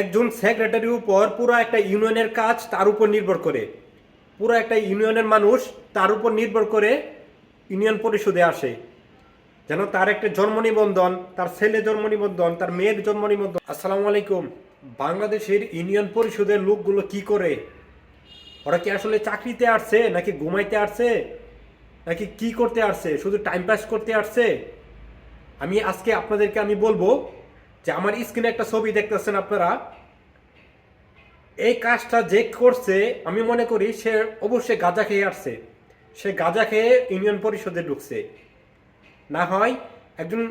একজন সেক্রেটারির উপর পুরো একটা ইউনিয়নের কাজ তার উপর নির্ভর করে। পুরো একটা ইউনিয়নের মানুষ তার উপর নির্ভর করে ইউনিয়ন পরিষদে আসে। যেন তার একটা জন্ম নিবন্ধন, তার ছেলে জন্ম নিবন্ধন, তার মেয়ের জন্ম নিবন্ধন। আসসালামু আলাইকুম। বাংলাদেশের ইউনিয়ন পরিষদের লোকগুলো কি করে? ওরা কি আসলে চাকরিতে আসছে নাকি ঘুমাইতে আসছে? নাকি কি করতে আসছে? শুধু টাইম পাস করতে আসছে? আমি আজকে আপনাদেরকে আমি বলব যে আমার স্ক্রিনে একটা ছবি দেখতেছেন আপনারা, এই কাজটা যে করছে, আমি মনে করি সে অবশ্যই গাঁজা খেয়ে আসছে। সে গাঁজা খেয়ে ইউনিয়ন পরিষদে ঢুকছে। না হয় একজন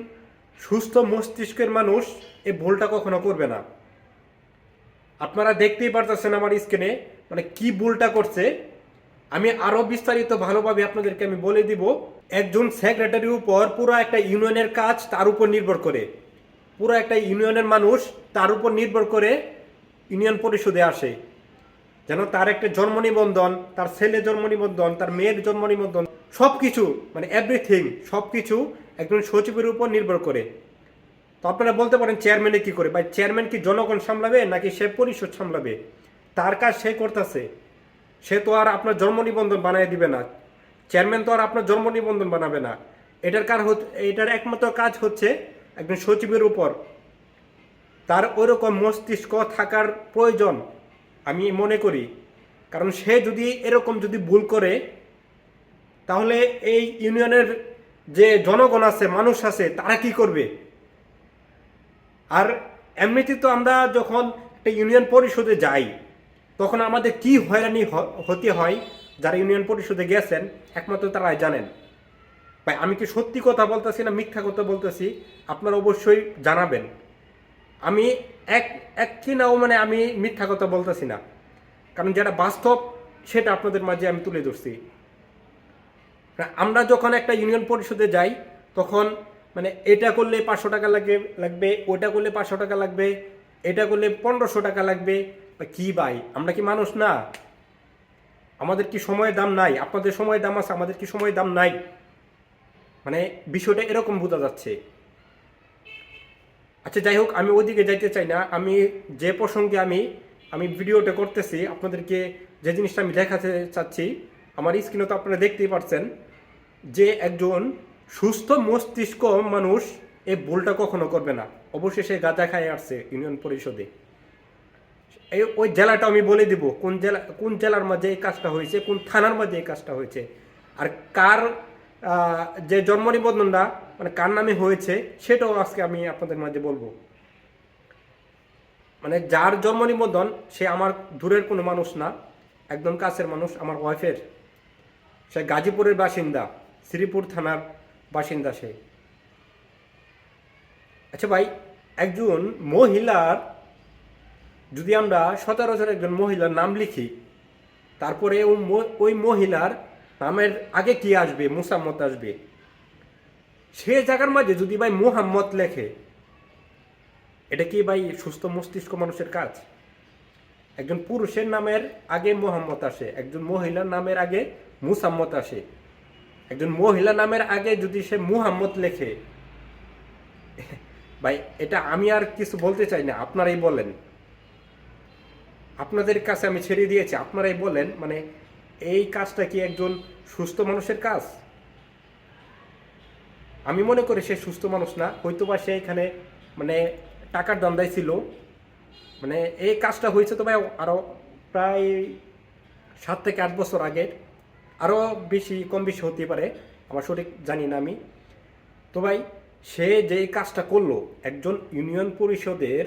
সুস্থ মস্তিষ্কের মানুষ এই ভুলটা কখনো করবে না। আপনারা দেখতেই পারতেছেন আমার স্ক্রিনে মানে কি ভুলটা করছে। আমি আরও বিস্তারিত ভালোভাবে আপনাদেরকে আমি বলে দিব, একজন সেক্রেটারির উপর পুরো একটা ইউনিয়নের কাজ তার উপর নির্ভর করে। পুরো একটা ইউনিয়নের মানুষ তার উপর নির্ভর করে ইউনিয়ন পরিষদে আসে। যেন তার একটা জন্ম নিবন্ধন, তার ছেলে জন্ম নিবন্ধন, তার মেয়ের জন্ম নিবন্ধন সব কিছু মানে এভরিথিং সব কিছু একজন সচিবের উপর নির্ভর করে। তো আপনারা বলতে পারেন চেয়ারম্যানে কি করে? ভাই চেয়ারম্যান কি জনগণ সামলাবে নাকি সে পরিষদ সামলাবে? তার কাজ সে করতেছে। সে তো আর আপনার জন্ম নিবন্ধন বানিয়ে দিবে না। চেয়ারম্যান তো আর আপনার জন্ম নিবন্ধন বানাবে না। এটার কার এটার একমাত্র কাজ হচ্ছে একজন সচিবের উপর। তার ওরকম মস্তিষ্ক থাকার প্রয়োজন আমি মনে করি। কারণ সে যদি এরকম যদি ভুল করে, তাহলে এই ইউনিয়নের যে জনগণ আছে, মানুষ আছে, তারা কি করবে? আর এমনিতে তো আমরা যখন একটা ইউনিয়ন পরিষদে যাই, তখন আমাদের কি হয়রানি হতে হয়? যারা ইউনিয়ন পরিষদে গেছেন, একমাত্র তারাই জানেন। ভাই, আমি কি সত্যি কথা বলতেছি না মিথ্যা কথা বলতেছি? আপনারা অবশ্যই জানাবেন। আমি এক এক কিনাও মানে আমি মিথ্যা কথা বলতেছি না। কারণ যেটা বাস্তব, সেটা আপনাদের মাঝে আমি তুলে ধরছি। আমরা যখন একটা ইউনিয়ন পরিষদে যাই, তখন মানে এটা করলে পাঁচশো টাকা লাগবে লাগবে ওটা করলে পাঁচশো টাকা লাগবে, এটা করলে পনেরোশো টাকা লাগবে। কি ভাই, আমরা কি মানুষ না? আমাদের কি সময়ের দাম নাই? আপনাদের সময়ের দাম আছে, আমাদের কি সময়ের দাম নাই? মানে বিষয়টা এরকম বোঝা যাচ্ছে। আচ্ছা যাই হোক, আমি ওইদিকে যাইতে চাই না। আমি যে প্রসঙ্গে আমি আমি ভিডিওটা করতেছি, আপনাদেরকে যে জিনিসটা আমি দেখাতে চাচ্ছি, আমার স্ক্রিনে তো আপনারা দেখতেই পাচ্ছেন যে একজন সুস্থ মস্তিষ্ক মানুষ এই ভুলটা কখনো করবে না। অবশ্যই সে গাঁজা খায় আসছে ইউনিয়ন পরিষদে। এই ওই জেলাটা আমি বলে দিব, কোন জেলা, কোন জেলার মাঝে এই কাজটা হয়েছে, কোন থানার মাঝে এই কাজটা হয়েছে। আর কার যে জন্ম নিবন্ধনটা মানে কার নামে হয়েছে, সেটাও আজকে আমি আপনাদের মাঝে বলব। মানে যার জন্ম নিবন্ধন, সে আমার দূরের কোনো মানুষ না, একদম কাছের মানুষ, আমার ওয়াইফের। সে গাজীপুরের বাসিন্দা, শ্রীপুর থানার বাসিন্দা সে। আচ্ছা ভাই, একজন মহিলার, যদি আমরা সচরাচর একজন মহিলার নাম লিখি, তারপরে ওই মহিলার নামের আগে কি আসবে? মুসাম্মত আসবে। সে জায়গার মাঝে যদি ভাই মুহাম্মদ লেখে, এটা কি ভাই সুস্থ মস্তিষ্ক মানুষের কাজ? একজন পুরুষের নামের আগে মোহাম্মদ আসে, একজন মহিলার নামের আগে মুসাম্মত আসে। একজন মহিলা নামের আগে যদি সে মুহাম্মদ লেখে, ভাই এটা আমি আর কিছু বলতে চাই না, আপনারাই বলেন। আপনাদের কাছে আমি ছেড়ে দিয়েছি, আপনারাই বলেন মানে এই কাজটা কি একজন সুস্থ মানুষের কাজ? আমি মনে করি সে সুস্থ মানুষ না। হয়তো বা সে এখানে মানে টাকার দান্দায় ছিল। মানে এই কাজটা হয়েছে তো ভাই আরও প্রায় সাত থেকে আট বছর আগের। আরও বেশি, কম বেশি হতে পারে। আমার সঠিক জানি না আমি। তো ভাই, সে যে কাজটা করল, একজন ইউনিয়ন পরিষদের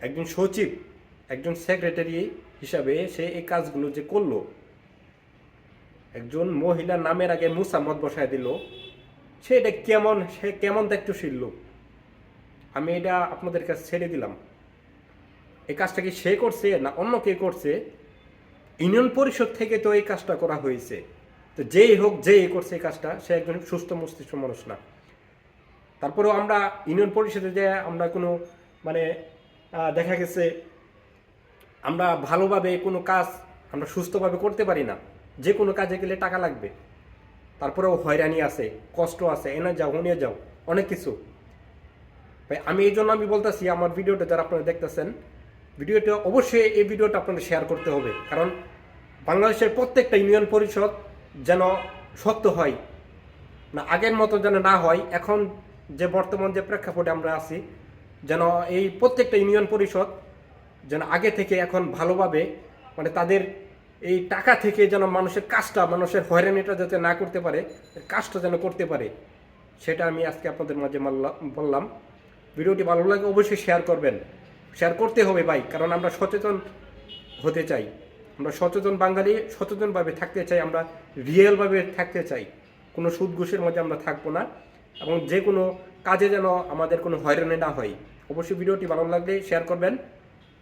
একজন সচিব, একজন সেক্রেটারি হিসাবে সে এই কাজগুলো যে করল, একজন মহিলা নামের আগে মুসাম্মদ বসায় দিল, সে এটা কেমন, সে কেমন দায়িত্বশীল লোক আমি এটা আপনাদের কাছে ছেড়ে দিলাম। এই কাজটা কি সে করছে না অন্য কে করছে? ইউনিয়ন পরিষদ থেকে তো এই কাজটা করা হয়েছে। তো যেই হোক, যেই করছে এই কাজটা, সে একজন সুস্থ মস্তিষ্ক মানুষ না। তারপরেও আমরা ইউনিয়ন পরিষদে যে আমরা কোনো মানে দেখা গেছে আমরা ভালোভাবে কোনো কাজ আমরা সুস্থভাবে করতে পারি না, যে কোনো কাজে গেলে টাকা লাগবে। তারপরেও হয়রানি আছে, কষ্ট আছে, এনে যাও উনিয়ে যাও, অনেক কিছু। ভাই, আমি এই জন্য আমি বলতেছি, আমার ভিডিওটা যারা আপনারা দেখতেছেন, ভিডিওটা অবশ্যই এই ভিডিওটা আপনাদের শেয়ার করতে হবে। কারণ বাংলাদেশের প্রত্যেকটা ইউনিয়ন পরিষদ যেন সত্য হয়, না আগের মতো যেন না হয়, এখন যে বর্তমান যে প্রেক্ষাপটে আমরা আছি, যেন এই প্রত্যেকটা ইউনিয়ন পরিষদ যেন আগে থেকে এখন ভালোভাবে মানে তাদের এই টাকা থেকে যেন মানুষের কাজটা, মানুষের হয়রানিটা যাতে না করতে পারে কাজটা যেন করতে পারে, সেটা আমি আজকে আপনাদের মাঝে বললাম। ভিডিওটি ভালো লাগে অবশ্যই শেয়ার করবেন। শেয়ার করতে হবে ভাই, কারণ আমরা সচেতন হতে চাই। আমরা সচেতন বাঙালি, সচেতনভাবে থাকতে চাই, আমরা রিয়েলভাবে থাকতে চাই। কোনো সুদ ঘুষের মধ্যে আমরা থাকব না এবং যে কোনো কাজে যেন আমাদের কোনো হয়রানি না হয়। অবশ্যই ভিডিওটি ভালো লাগলে শেয়ার করবেন।